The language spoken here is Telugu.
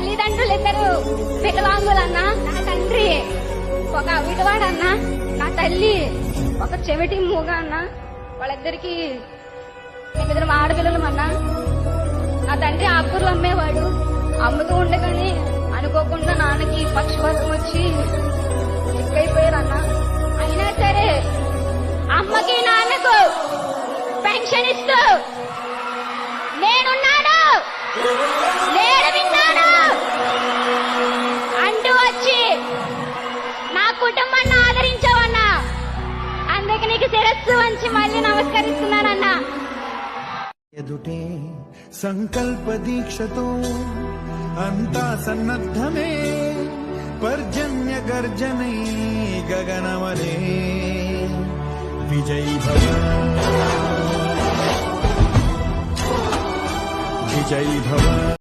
తల్లిదండ్రులు ఇద్దరు వికలాంగులన్నా నా తండ్రి ఒక విధవాడన్నా నా తల్లి ఒక చెవిటి మూగ అన్న వాళ్ళిద్దరికి ఇద్దరు ఆడపిల్లలు అన్నా నా తండ్రి ఆకుకూరలు అమ్మేవాడు. అమ్ముతూ ఉండగానే అనుకోకుండా నాన్నకి పక్షపాతం వచ్చి చిక్కైపోయారన్న అయినా సరే అమ్మకి నాన్నకు పెన్షన్ ఇస్తూ నేనున్నాను. కుటుంబాన్ని ఆదరించావన్నా. అందుకే నీకు శిరస్సు వంచి మళ్ళీ నమస్కరిస్తున్నానన్నా. ఎదుటే సంకల్ప దీక్షతో అంతా సన్నద్ధమే. పర్జన్య గర్జనై గగనమలే విజయ్ భవ. విజయ్ భవ.